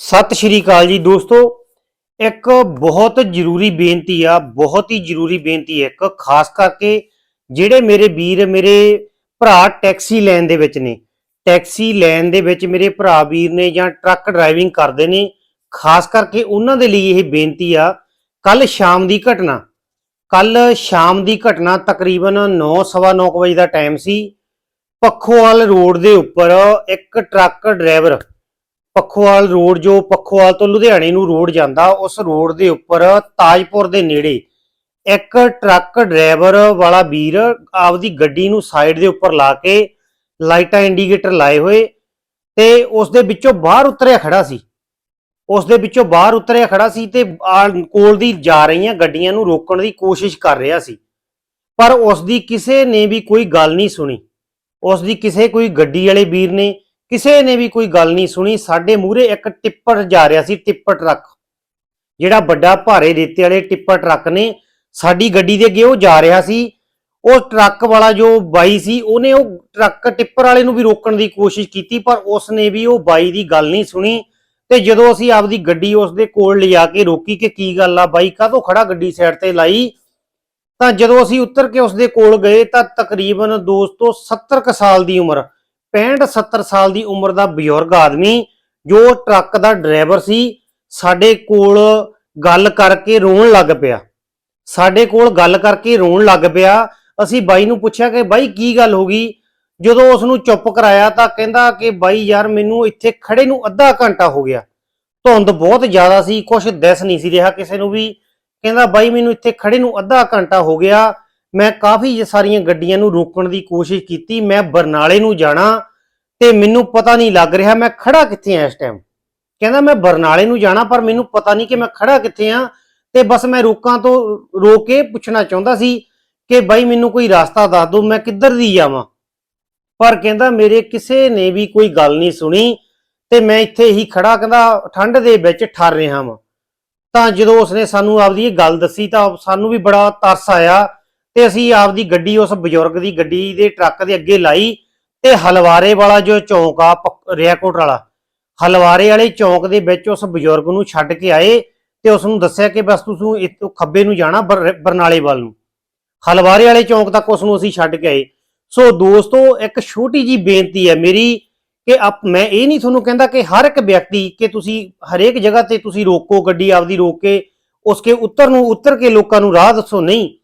ਸਤਿ ਸ਼੍ਰੀ ਅਕਾਲ ਜੀ ਦੋਸਤੋ। ਇੱਕ ਬਹੁਤ ਜ਼ਰੂਰੀ ਬੇਨਤੀ ਆ, ਬਹੁਤ ਹੀ ਜ਼ਰੂਰੀ ਬੇਨਤੀ ਇੱਕ, ਖਾਸ ਕਰਕੇ ਜਿਹੜੇ ਮੇਰੇ ਵੀਰ, ਮੇਰੇ ਭਰਾ ਟੈਕਸੀ ਲੈਣ ਦੇ ਵਿੱਚ ਨੇ। ਟੈਕਸੀ ਲੈਣ ਦੇ ਵਿੱਚ ਮੇਰੇ ਭਰਾ ਵੀਰ ਨੇ ਜਾਂ ਟਰੱਕ ਡਰਾਈਵਿੰਗ ਕਰਦੇ ਨੇ, ਖਾਸ ਕਰਕੇ ਉਹਨਾਂ ਦੇ ਲਈ ਇਹ ਬੇਨਤੀ ਆ ਕੱਲ ਸ਼ਾਮ ਦੀ ਘਟਨਾ। ਕੱਲ ਸ਼ਾਮ ਦੀ ਘਟਨਾ ਤਕਰੀਬਨ 9:30 ਵਜੇ ਦਾ ਟਾਈਮ ਸੀ। ਪੱਖੋਵਾਲ ਰੋਡ ਦੇ ਉੱਪਰ ਇੱਕ ਟਰੱਕ ਡਰਾਈਵਰ ਪੱਖੋਵਾਲ ਰੋਡ, ਜੋ ਪੱਖੋਵਾਲ ਤੋਂ ਲੁਧਿਆਣੇ ਨੂੰ ਰੋਡ ਜਾਂਦਾ, ਉਸ ਰੋਡ ਦੇ ਉੱਪਰ ਤਾਜਪੁਰ ਦੇ ਨੇੜੇ ਇੱਕ ਟਰੱਕ ਡਰਾਈਵਰ ਵਾਲਾ ਵੀਰ ਆਪਦੀ ਗੱਡੀ ਨੂੰ ਸਾਈਡ ਦੇ ਉੱਪਰ ਲਾ ਕੇ ਲਾਈਟਾਂ ਇੰਡੀਕੇਟਰ ਲਾਏ ਹੋਏ ਤੇ ਉਸ ਦੇ ਵਿੱਚੋਂ ਬਾਹਰ ਉਤਰਿਆ ਖੜਾ ਸੀ। ਉਸ ਦੇ ਵਿੱਚੋਂ ਬਾਹਰ ਉਤਰਿਆ ਖੜਾ ਸੀ ਤੇ ਆ ਕੋਲ ਦੀ ਜਾ ਰਹੀਆਂ ਗੱਡੀਆਂ ਨੂੰ ਰੋਕਣ ਦੀ ਕੋਸ਼ਿਸ਼ ਕਰ ਰਿਹਾ ਸੀ। ਪਰ ਉਸ ਦੀ ਕਿਸੇ ਨੇ ਵੀ ਕੋਈ ਗੱਲ ਨਹੀਂ ਸੁਣੀ। ਉਸ ਦੀ ਕਿਸੇ ਕੋਈ ਗੱਡੀ ਵਾਲੇ ਵੀਰ ਨੇ ਕਿਸੇ ਨੇ ਵੀ ਕੋਈ ਗੱਲ ਨਹੀਂ ਸੁਣੀ, ਸਾਡੇ ਮੂਹਰੇ ਇੱਕ ਟਿੱਪਰ ਜਾ ਰਿਹਾ ਸੀ, ਟਿੱਪਰ ਟਰੱਕ। ਜਿਹੜਾ ਵੱਡਾ ਭਾਰੇ ਰੇਤੇ ਵਾਲੇ ਟਿੱਪਰ ਟਰੱਕ ਨੇ, ਸਾਡੀ ਗੱਡੀ ਦੇ ਅੱਗੇ ਉਹ ਜਾ ਰਿਹਾ ਸੀ। ਉਹ ਟਰੱਕ ਵਾਲਾ ਜੋ ਬਾਈ ਸੀ, ਉਹਨੇ ਉਹ ਟਰੱਕ ਟਿੱਪਰ ਵਾਲੇ ਨੂੰ ਵੀ ਰੋਕਣ ਦੀ ਕੋਸ਼ਿਸ਼ ਕੀਤੀ, ਪਰ ਉਸਨੇ ਵੀ ਉਹ ਬਾਈ ਦੀ ਗੱਲ ਨਹੀਂ ਸੁਣੀ। ਤੇ ਜਦੋਂ ਅਸੀਂ ਆਪਦੀ ਗੱਡੀ ਉਸ ਦੇ ਕੋਲ ਲਿਜਾ ਕੇ ਰੋਕੀ ਕਿ ਕੀ ਗੱਲ ਆ ਬਾਈ, ਕਾਹਤੋਂ ਖੜਾ ਗੱਡੀ ਸਾਈਡ ਤੇ ਲਾਈ? ਤਾਂ ਜਦੋਂ ਅਸੀਂ ਉੱਤਰ ਕੇ ਉਸ ਦੇ ਕੋਲ ਗਏ, ਤਾਂ ਤਕਰੀਬਨ ਦੋਸਤੋ 70 ਕੁ ਸਾਲ ਦੀ ਉਮਰ 65 70 ਸਾਲ ਦੀ ਉਮਰ ਦਾ ਬਜ਼ੁਰਗ ਆਦਮੀ ਜੋ ਟਰੱਕ ਦਾ ਡਰਾਈਵਰ ਸੀ, ਸਾਡੇ ਕੋਲ ਗੱਲ ਕਰਕੇ ਰੋਣ ਲੱਗ ਪਿਆ। ਸਾਡੇ ਕੋਲ ਗੱਲ ਕਰਕੇ ਰੋਣ ਲੱਗ ਪਿਆ। ਅਸੀਂ ਬਾਈ ਨੂੰ ਪੁੱਛਿਆ ਕਿ ਬਾਈ ਕੀ ਗੱਲ ਹੋ ਗਈ? ਜਦੋਂ ਉਸ ਨੂੰ ਚੁੱਪ ਕਰਾਇਆ ਤਾਂ ਕਹਿੰਦਾ ਕਿ ਬਾਈ ਯਾਰ ਮੈਨੂੰ ਇੱਥੇ ਖੜੇ ਨੂੰ ਅੱਧਾ ਘੰਟਾ ਹੋ ਗਿਆ। ਧੁੰਦ ਬਹੁਤ ਜ਼ਿਆਦਾ ਸੀ ਕੁਝ ਦਿਸ ਨਹੀਂ ਸੀ ਰਿਹਾ ਕਿਸੇ ਨੂੰ ਵੀ। ਕਹਿੰਦਾ ਬਾਈ ਮੈਨੂੰ ਇੱਥੇ ਖੜੇ ਨੂੰ ਅੱਧਾ ਘੰਟਾ ਹੋ ਗਿਆ। ਮੈਂ ਕਾਫੀ ਸਾਰੀਆਂ ਗੱਡੀਆਂ ਨੂੰ ਰੋਕਣ ਦੀ ਕੋਸ਼ਿਸ਼ ਕੀਤੀ, ਮੈਂ ਬਰਨਾਲੇ ਨੂੰ ਜਾਣਾ ਤੇ ਮੈਨੂੰ ਪਤਾ ਨਹੀਂ ਲੱਗ ਰਿਹਾ ਮੈਂ ਖੜਾ ਕਿੱਥੇ ਆ ਇਸ ਟਾਈਮ ਕਹਿੰਦਾ ਮੈਂ ਬਰਨਾਲੇ ਨੂੰ ਜਾਣਾ, ਪਰ ਮੈਨੂੰ ਪਤਾ ਨਹੀਂ ਕਿ ਮੈਂ ਖੜਾ ਕਿੱਥੇ ਆ ਤੇ ਬਸ ਮੈਂ ਰੋਕਾਂ ਤੋਂ ਰੋਕ ਕੇ ਪੁੱਛਣਾ ਚਾਹੁੰਦਾ ਸੀ ਕਿ ਬਾਈ ਮੈਨੂੰ ਕੋਈ ਰਸਤਾ ਦੱਸ ਦਿਓ, ਮੈਂ ਕਿੱਧਰ ਦੀ ਜਾਵਾਂ। ਪਰ ਕਹਿੰਦਾ ਮੇਰੇ ਕਿਸੇ ਨੇ ਵੀ ਕੋਈ ਗੱਲ ਨਹੀਂ ਸੁਣੀ ਤੇ ਮੈਂ ਇੱਥੇ ਹੀ ਖੜਾ ਕਹਿੰਦਾ ਠੰਡ ਦੇ ਵਿੱਚ ਠਰ ਰਿਹਾ ਵਾਂ। ਤਾਂ ਜਦੋਂ ਉਸਨੇ ਸਾਨੂੰ ਆਪਦੀ ਇਹ ਗੱਲ ਦੱਸੀ ਤਾਂ ਸਾਨੂੰ ਵੀ ਬੜਾ ਤਰਸ ਆਇਆ ਤੇ ਅਸੀਂ ਆਪਦੀ ਗੱਡੀ, ਉਸ ਬਜ਼ੁਰਗ ਦੀ ਗੱਡੀ ਦੇ ਟਰੱਕ ਦੇ ਅੱਗੇ ਲਾਈ ਤੇ ਹਲਵਾਰੇ ਵਾਲਾ ਜੋ ਚੌਂਕ ਆ ਪ- ਰਿਆਕੋਟ ਵਾਲਾ, ਹਲਵਾਰੇ ਵਾਲੇ ਚੌਂਕ ਦੇ ਵਿੱਚ ਉਸ ਬਜ਼ੁਰਗ ਨੂੰ ਛੱਡ ਕੇ ਆਏ ਤੇ ਉਸ ਨੂੰ ਦੱਸਿਆ ਕਿ ਬਸ ਤੁਸੀਂ ਇੱਥੋਂ ਖੱਬੇ ਨੂੰ ਜਾਣਾ ਬਰਨਾਲੇ ਵੱਲ ਨੂੰ। ਹਲਵਾਰੇ ਵਾਲੇ ਚੌਂਕ ਤੱਕ ਉਸ ਨੂੰ ਅਸੀਂ ਛੱਡ ਕੇ ਆਏ। ਸੋ ਦੋਸਤੋ, ਇੱਕ ਛੋਟੀ ਜੀ ਬੇਨਤੀ ਹੈ ਮੇਰੀ ਕਿ ਆਪ, ਮੈਂ ਇਹ ਨਹੀਂ ਤੁਹਾਨੂੰ ਕਹਿੰਦਾ ਕਿ ਹਰ ਇੱਕ ਵਿਅਕਤੀ ਕਿ ਤੁਸੀਂ ਹਰੇਕ ਜਗ੍ਹਾ ਤੇ ਤੁਸੀਂ ਰੋਕੋ ਗੱਡੀ, ਆਪਦੀ ਰੋਕ ਕੇ, ਉਸਕੇ ਉੱਤਰ ਨੂੰ ਉੱਤਰ ਕੇ ਲੋਕਾਂ ਨੂੰ ਰਾਹ ਦੱਸੋ, ਨਹੀਂ।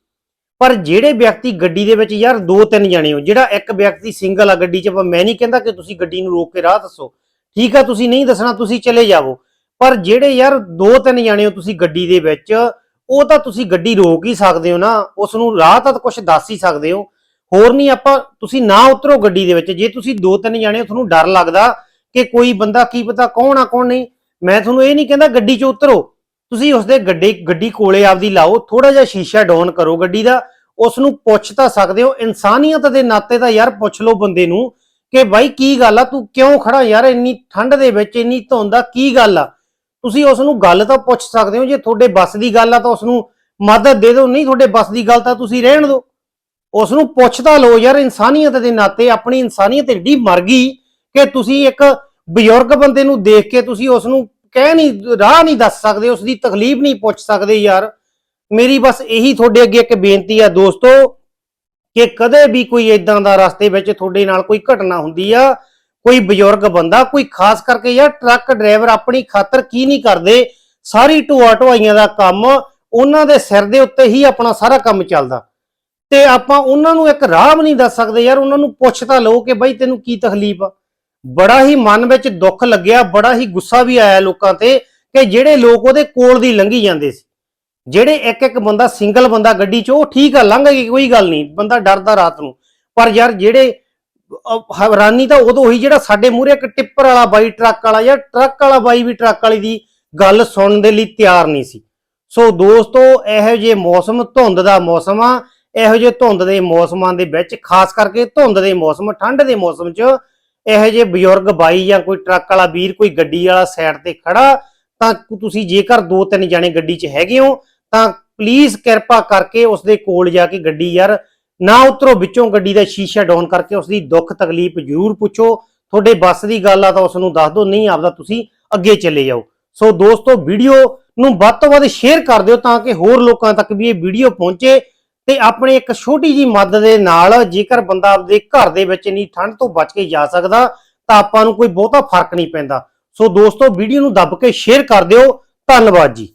ਪਰ ਜਿਹੜੇ ਵਿਅਕਤੀ ਗੱਡੀ ਦੇ ਵਿੱਚ ਯਾਰ ਦੋ ਤਿੰਨ ਜਣੇ ਹੋ, ਜਿਹੜਾ ਇੱਕ ਵਿਅਕਤੀ ਸਿੰਗਲ ਆ ਗੱਡੀ 'ਚ ਪਰ ਮੈਂ ਨਹੀਂ ਕਹਿੰਦਾ ਕਿ ਤੁਸੀਂ ਗੱਡੀ ਨੂੰ ਰੋਕ ਕੇ ਰਾਹ ਦੱਸੋ। ਠੀਕ ਆ, ਤੁਸੀਂ ਨਹੀਂ ਦੱਸਣਾ, ਤੁਸੀਂ ਚਲੇ ਜਾਵੋ। ਪਰ ਜਿਹੜੇ ਯਾਰ ਦੋ ਤਿੰਨ ਜਣੇ ਹੋ ਤੁਸੀਂ ਗੱਡੀ ਦੇ ਵਿੱਚ, ਉਹ ਤਾਂ ਤੁਸੀਂ ਗੱਡੀ ਰੋਕ ਹੀ ਸਕਦੇ ਹੋ ਨਾ ਉਸ ਨੂੰ ਰਾਹ ਤਾਂ ਕੁਝ ਦੱਸ ਹੀ ਸਕਦੇ ਹੋ। ਹੋਰ ਨਹੀਂ ਆਪਾਂ, ਤੁਸੀਂ ਨਾ ਉਤਰੋ ਗੱਡੀ ਦੇ ਵਿੱਚ, ਜੇ ਤੁਸੀਂ ਦੋ ਤਿੰਨ ਜਾਣੇ ਹੋ, ਤੁਹਾਨੂੰ ਡਰ ਲੱਗਦਾ ਕਿ ਕੋਈ ਬੰਦਾ ਕੀ ਪਤਾ ਕੌਣ ਆ, ਕੌਣ ਨਹੀਂ। ਮੈਂ ਤੁਹਾਨੂੰ ਇਹ ਨਹੀਂ ਕਹਿੰਦਾ ਗੱਡੀ 'ਚ ਉਤਰੋ। ਤੁਸੀਂ ਉਸਦੇ ਗੱਡੀ ਗੱਡੀ ਕੋਲੇ ਆਪਦੀ ਲਾਓ ਥੋੜਾ ਜਿਹਾ ਸ਼ੀਸ਼ਾ ਡਾਊਨ ਕਰੋ ਗੱਡੀ ਦਾ ਉਸ ਨੂੰ ਪੁੱਛ ਤਾਂ ਸਕਦੇ ਹੋ, ਇਨਸਾਨੀਅਤ ਦੇ ਨਾਤੇ ਤਾਂ ਯਾਰ ਪੁੱਛ ਲਓ ਬੰਦੇ ਨੂੰ ਕਿ ਬਾਈ ਕੀ ਗੱਲ ਆ, ਤੂੰ ਕਿਉਂ ਖੜਾ ਯਾਰ, ਇੰਨੀ ਠੰਡ ਦੇ ਵਿੱਚ, ਇੰਨੀ ਧੁੰਦ ਆ, ਕੀ ਗੱਲ ਆ? ਤੁਸੀਂ ਉਸ ਨੂੰ ਗੱਲ ਤਾਂ ਪੁੱਛ ਸਕਦੇ ਹੋ, ਜੇ ਤੁਹਾਡੇ ਬੱਸ ਦੀ ਗੱਲ ਆ ਤਾਂ ਉਸ ਨੂੰ ਮਦਦ ਦੇ ਦਿਓ, ਨਹੀਂ ਤੁਹਾਡੇ ਬੱਸ ਦੀ ਗੱਲ ਤਾਂ ਤੁਸੀਂ ਰਹਿਣ ਦਿਓ। ਉਸ ਨੂੰ ਪੁੱਛ ਤਾਂ ਲਓ ਯਾਰ, ਇਨਸਾਨੀਅਤ ਦੇ ਨਾਤੇ ਆਪਣੀ ਇਨਸਾਨੀਅਤ ਏਡੀ ਮਰ ਗਈ ਕਿ ਤੁਸੀਂ ਇੱਕ ਬਜ਼ੁਰਗ ਬੰਦੇ ਨੂੰ ਦੇਖ ਕੇ ਤੁਸੀਂ ਉਸ ਨੂੰ ਕਹਿ ਨਹੀਂ, ਰਾਹ ਨਹੀਂ ਦੱਸ ਸਕਦੇ ਉਸ ਦੀ ਤਕਲੀਫ ਨਹੀਂ ਪੁੱਛ ਸਕਦੇ ਯਾਰ। ਮੇਰੀ ਬਸ ਇਹੀ ਤੁਹਾਡੇ ਅੱਗੇ ਇੱਕ ਬੇਨਤੀ ਆ ਦੋਸਤੋ, ਕਿ ਕਦੇ ਵੀ ਕੋਈ ਇਦਾਂ ਦਾ ਰਸਤੇ ਵਿੱਚ ਤੁਹਾਡੇ ਨਾਲ ਕੋਈ ਘਟਨਾ ਹੁੰਦੀ ਆ, ਕੋਈ ਬਜ਼ੁਰਗ ਬੰਦਾ, ਕੋਈ ਖਾਸ ਕਰਕੇ ਯਾਰ ਟਰੱਕ ਡਰਾਈਵਰ ਆਪਣੀ ਖਾਤਰ ਕੀ ਨਹੀਂ ਕਰਦੇ, ਸਾਰੀ ਢੋਆ ਢੁਆਈਆਂ ਦਾ ਕੰਮ ਉਹਨਾਂ ਦੇ ਸਿਰ ਦੇ ਉੱਤੇ ਹੀ ਆਪਣਾ ਸਾਰਾ ਕੰਮ ਚੱਲਦਾ। ਤੇ ਆਪਾਂ ਉਹਨਾਂ ਨੂੰ ਇੱਕ ਰਾਹ ਵੀ ਨਹੀਂ ਦੱਸ ਸਕਦੇ ਯਾਰ, ਉਹਨਾਂ ਨੂੰ ਪੁੱਛ ਤਾਂ ਲਓ ਕਿ ਬਈ ਤੈਨੂੰ ਕੀ ਤਕਲੀਫ ਆ। ਬੜਾ ਹੀ ਮਨ ਵਿੱਚ ਦੁੱਖ ਲੱਗਿਆ, ਬੜਾ ਹੀ ਗੁੱਸਾ ਵੀ ਆਇਆ ਲੋਕਾਂ ਤੇ ਕਿ ਜਿਹੜੇ ਲੋਕ ਉਹਦੇ ਕੋਲ ਦੀ ਲੰਘੀ ਜਾਂਦੇ ਸੀ। ਜਿਹੜੇ ਇੱਕ ਇੱਕ ਬੰਦਾ ਸਿੰਗਲ ਬੰਦਾ ਗੱਡੀ 'ਚ, ਉਹ ਠੀਕ ਆ, ਲੰਘ ਗਈ, ਕੋਈ ਗੱਲ ਨਹੀਂ, ਬੰਦਾ ਡਰਦਾ ਰਾਤ ਨੂੰ। ਪਰ ਯਾਰ ਜਿਹੜੇ ਹੈਰਾਨੀ ਤਾਂ ਉਦੋਂ ਹੋਈ ਜਿਹੜਾ ਸਾਡੇ ਮੂਹਰੇ ਇੱਕ ਟਿੱਪਰ ਵਾਲਾ ਬਾਈ, ਟਰੱਕ ਵਾਲਾ, ਜਾਂ ਟਰੱਕ ਵਾਲਾ ਬਾਈ ਵੀ ਟਰੱਕ ਵਾਲੀ ਦੀ ਗੱਲ ਸੁਣਨ ਦੇ ਲਈ ਤਿਆਰ ਨਹੀਂ ਸੀ। ਸੋ ਦੋਸਤੋ, ਇਹੋ ਜਿਹੇ ਮੌਸਮ ਧੁੰਦ ਦਾ ਮੌਸਮ ਆ, ਇਹੋ ਜਿਹੇ ਧੁੰਦ ਦੇ ਮੌਸਮਾਂ ਦੇ ਵਿੱਚ, ਖਾਸ ਕਰਕੇ ਧੁੰਦ ਦੇ ਮੌਸਮ, ਠੰਡ ਦੇ ਮੌਸਮ 'ਚ ਇਹੋ ਜਿਹੇ ਬਜ਼ੁਰਗ ਬਾਈ ਜਾਂ ਕੋਈ ਟਰੱਕ ਵਾਲਾ ਵੀਰ ਕੋਈ ਗੱਡੀ ਵਾਲਾ ਸਾਈਡ ਤੇ ਖੜਾ, ਤਾਂ ਤੁਸੀਂ ਜੇਕਰ ਦੋ ਤਿੰਨ ਜਾਣੇ ਗੱਡੀ 'ਚ ਹੈਗੇ ਹੋ, ਤਾਂ ਪਲੀਜ਼ ਕਿਰਪਾ ਕਰਕੇ ਉਸ ਦੇ ਕੋਲ ਜਾ ਕੇ ਗੱਡੀ ਯਾਰ, ਨਾ ਉਤਰੋ ਵਿੱਚੋਂ ਗੱਡੀ ਦਾ ਸ਼ੀਸ਼ਾ ਡਾਊਨ ਕਰਕੇ ਉਸ ਦੀ ਦੁੱਖ ਤਕਲੀਫ ਜ਼ਰੂਰ ਪੁੱਛੋ। ਤੁਹਾਡੇ ਬੱਸ ਦੀ ਗੱਲ ਆ ਤਾਂ ਉਸ ਨੂੰ ਦੱਸ ਦਿਓ, ਨਹੀਂ ਆਪਦਾ ਤੁਸੀਂ ਅੱਗੇ ਚਲੇ ਜਾਓ। ਸੋ ਦੋਸਤੋ, ਵੀਡੀਓ ਨੂੰ ਵੱਧ ਤੋਂ ਵੱਧ ਸ਼ੇਅਰ ਕਰ ਦਿਓ ਤਾਂ ਕਿ ਹੋਰ ਲੋਕਾਂ ਤੱਕ ਵੀ ਇਹ ਵੀਡੀਓ ਪਹੁੰਚੇ। ਤੇ ਆਪਣੇ ਇੱਕ ਛੋਟੀ ਜੀ ਮਦਦ ਦੇ ਨਾਲ ਜੇਕਰ ਬੰਦਾ ਆਪਦੇ ਘਰ ਦੇ ਵਿੱਚ ਨਹੀਂ ਠੰਡ ਤੋਂ ਬਚ ਕੇ ਜਾ ਸਕਦਾ, ਤਾਂ ਆਪਾਂ ਨੂੰ ਕੋਈ ਬਹੁਤਾ ਫ਼ਰਕ ਨਹੀਂ ਪੈਂਦਾ। ਸੋ ਦੋਸਤੋ, ਵੀਡੀਓ ਨੂੰ ਦੱਬ ਕੇ ਸ਼ੇਅਰ ਕਰ ਦਿਓ। ਧੰਨਵਾਦ ਜੀ।